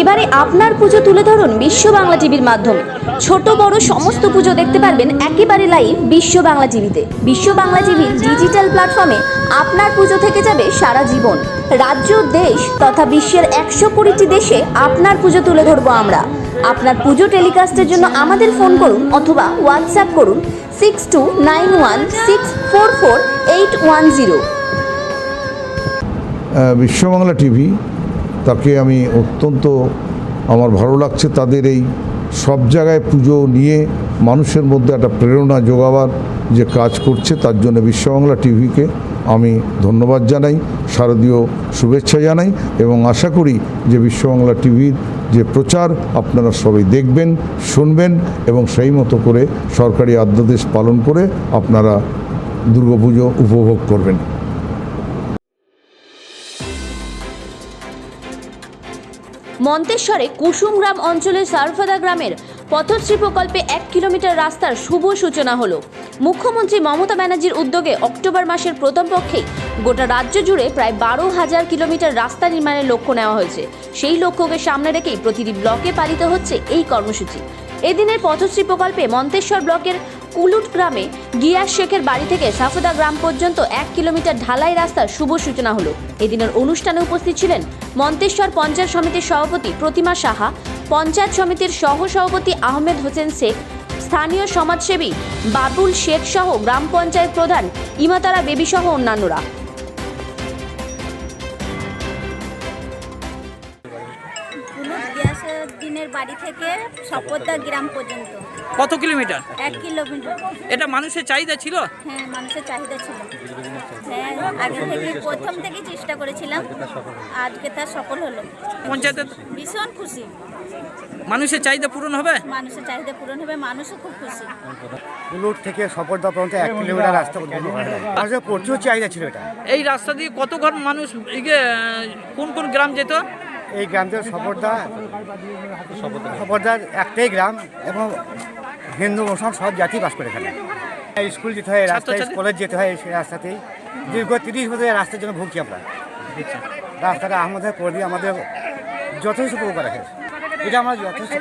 এবারে আপনার পুজো তুলে ধরুন বিশ্ব বাংলা টিভির মাধ্যমে। ছোট বড় সমস্ত পুজো দেখতে পারবেন একেবারে লাইভ বিশ্ব বাংলা টিভিতে। বিশ্ব বাংলা টিভির ডিজিটাল প্ল্যাটফর্মে আপনার পুজো থেকে যাবে সারা জীবন। রাজ্য, দেশ তথা বিশ্বের একশো কুড়িটি দেশে আপনার পুজো তুলে ধরবো আমরা। আপনার পুজো টেলিকাস্টের জন্য আমাদের ফোন করুন অথবা হোয়াটসঅ্যাপ করুন six two nine one six four four eight one zero Biswa Bangla TV তাকে আমি অত্যন্ত, আমার ভালো লাগছে তাদের এই সব জায়গায় পুজো নিয়ে মানুষের মধ্যে একটা প্রেরণা যোগাবার যে কাজ করছে, তার জন্য বিশ্ববাংলা টিভিকে আমি ধন্যবাদ জানাই, শারদীয় শুভেচ্ছা জানাই এবং আশা করি যে বিশ্ববাংলা টিভির যে প্রচার আপনারা সবাই দেখবেন, শুনবেন এবং সেই মতো করে সরকারি আদ্যাদেশ পালন করে আপনারা দুর্গাপুজো উপভোগ করবেন। মন্তেশ্বরে কুসুমগ্রাম অঞ্চলের সারফাদা গ্রামের পথশ্রী প্রকল্পে এক কিলোমিটার রাস্তার শুভ সূচনা হলো। মুখ্যমন্ত্রী মমতা ব্যানার্জির উদ্যোগে অক্টোবর মাসের প্রথম পক্ষেই গোটা রাজ্য জুড়ে প্রায় বারো হাজার কিলোমিটার রাস্তা নির্মাণের লক্ষ্য নেওয়া হয়েছে। সেই লক্ষ্যকে সামনে রেখেই প্রতিটি ব্লকে পালিত হচ্ছে এই কর্মসূচি। এদিনের পথশ্রী প্রকল্পে মন্তেশ্বর ব্লকের কুলুট গ্রামে গিয়াস শেখের বাড়ি থেকে সাফদা গ্রাম পর্যন্ত এক কিলোমিটার ঢালাই রাস্তার শুভ সূচনা হলো। এদিনের অনুষ্ঠানে উপস্থিত ছিলেন মন্তেশ্বর পঞ্চায়েত সমিতির সভাপতি প্রতিমা সাহা, পঞ্চায়েত সমিতির সহ সভাপতি আহমেদ হোসেন শেখ, স্থানীয় সমাজসেবী বাবুল শেখ সহ গ্রাম পঞ্চায়েত প্রধান ইমাতারা বেবি সহ অন্যান্যরা। দিনের বাড়ি থেকে শপথদা গ্রাম পর্যন্ত। কত কিলোমিটার? এক কিলোমিটার। এটা মানুষের চাহিদা ছিল? হ্যাঁ মানুষের চাহিদা ছিল। হ্যাঁ আগে থেকে প্রথম থেকেই চেষ্টা করেছিলাম আজকে তার সফল হলো। পঞ্চায়েতের ভীষণ খুশি। মানুষের চাহিদা পূরণ হবে? মানুষের চাহিদা পূরণ হবে মানুষও খুব খুশি। কুলুর থেকে সফরদা পর্যন্ত এক কিলোমিটার রাস্তা মানুষের প্রচুর চাহিদা ছিল এটা। এই রাস্তা দিয়ে কত ঘর মানুষ কোন কোন গ্রাম যেত? এই গ্রাম থেকে সফরদা সফরদার একটাই গ্রাম এবং হিন্দু মুসলমান সব জাতি বাস করে এখানে। স্কুল যেতে হয় রাস্তায় কলেজ যেতে হয় সেই রাস্তাতেই দীর্ঘ তিরিশ বছর রাস্তার জন্য ভুগছি আমরা। রাস্তাটা আমাদের করে দিয়ে আমাদের যথেষ্ট উপকার রাখে এটা আমরা যথেষ্ট।